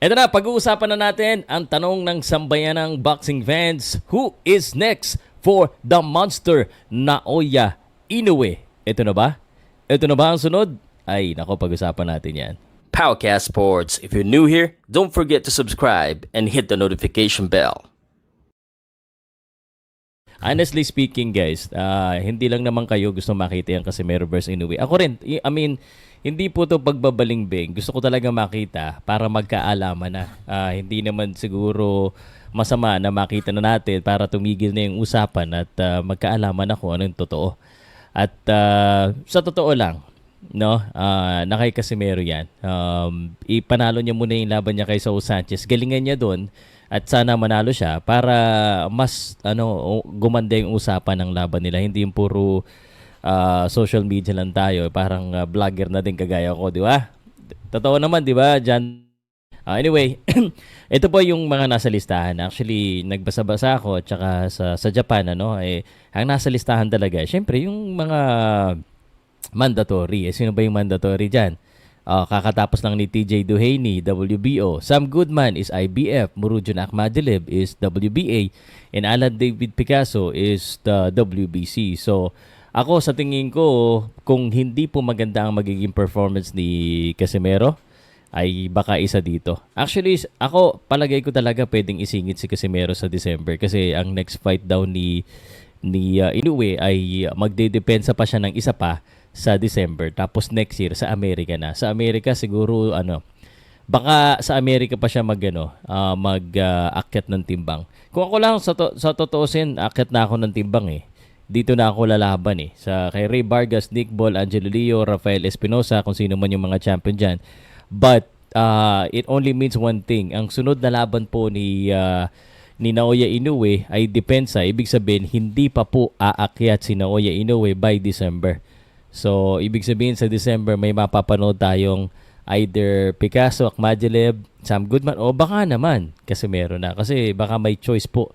Ito na, pag-uusapan na natin ang tanong ng sambayan ng boxing fans. Who is next for the monster Naoya Inoue? Ito na ba? Ito na ba ang sunod? Ay, nako, pag-usapan natin yan. Powercast Sports. If you're new here, don't forget to subscribe and hit the notification bell. Honestly speaking, guys, ah, hindi lang naman kayo gusto makita yung Casimero versus Inoue. Ako rin, I mean, hindi po to pagbabalingbing. Gusto ko talaga makita para magkaalaman na. Ah, hindi naman siguro masama na makita na natin para tumigil na yung usapan at ah, magkaalaman ako ano yung totoo. At ah, sa totoo lang, no, ah, na kay Casimero yan. Um, ipanalo niya muna yung laban niya kay Saul Sanchez. Galingan niya doon at sana manalo siya para mas ano gumanda yung usapan ng laban nila. Hindi yung puro ah, social media lang tayo. Parang ah, vlogger na din kagaya ko di ba? Totoo naman di ba Jan? Ah, anyway ito po yung mga nasa listahan. Actually nagbasa-basa ako at saka sa sa Japan ano eh ang nasa listahan talaga syempre yung mga mandatory. Eh sino ba yung mandatory diyan Ah, kakatapos lang ni TJ Duhaney, WBO. Sam Goodman is IBF. Murujan Akhmadilib is WBA. And Alan David Picasso is the WBC. So, ako sa tingin ko, kung hindi po maganda ang magiging performance ni Casimero, ay baka isa dito. Actually, ako palagay ko talaga pwedeng isingit si Casimero sa December kasi ang next fight daw ni ni uh, Inoue ay uh, magdedepensa pa siya ng isa pa sa December tapos next year sa Amerika na. Sa Amerika siguro ano baka sa Amerika pa siya mag ano, ah, mag ah, akyat ng timbang. Kung ako lang sa to, sa totoosin, akyat na ako ng timbang eh. Dito na ako lalaban eh. Sa kay Ray Vargas, Nick Ball, Angelo Leo, Rafael Espinosa, kung sino man yung mga champion diyan. But uh, it only means one thing. Ang sunod na laban po ni uh, ni Naoya Inoue ay depensa. Ibig sabihin, hindi pa po aakyat si Naoya Inoue by December. So, ibig sabihin sa December may mapapanood tayong either Picasso, Akmadileb, Sam Goodman o baka naman kasi meron na. Kasi baka may choice po.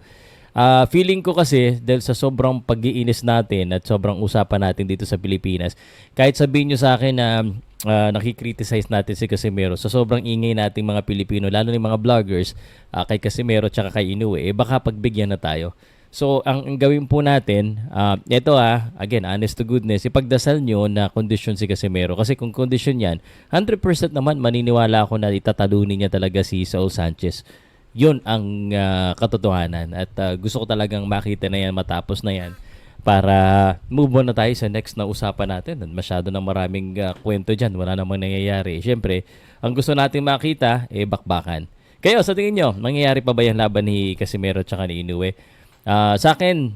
Ah, feeling ko kasi dahil sa sobrang pag-iinis natin at sobrang usapan natin dito sa Pilipinas, kahit sabihin nyo sa akin na ah, nakikriticize natin si Casimero sa sobrang ingay nating mga Pilipino, lalo ni mga vloggers ah, kay Casimero tsaka kay Inoue, eh baka pagbigyan na tayo. So, ang, ang gawin po natin, ah, ito ah, again, honest to goodness, ipagdasal nyo na kondisyon si Casimero. Kasi kung kondisyon yan, 100% naman maniniwala ako na itatalunin niya talaga si Saul Sanchez. Yun ang ah, katotohanan. At ah, gusto ko talagang makita na yan, matapos na yan para move on na tayo sa next na usapan natin. Masyado na maraming ah, kwento dyan. Wala namang nangyayari. Siyempre, ang gusto natin makita, eh, bakbakan. Kayo, sa tingin nyo, mangyayari pa ba yung laban ni Casimero at ni Inoue? Ah, sa akin,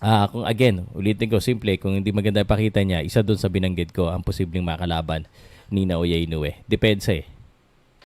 ah, kung again, ulitin ko, simple, kung hindi maganda pakita niya, isa doon sa binanggit ko, ang posibleng makalaban ni Naoya Inoue. Depende eh.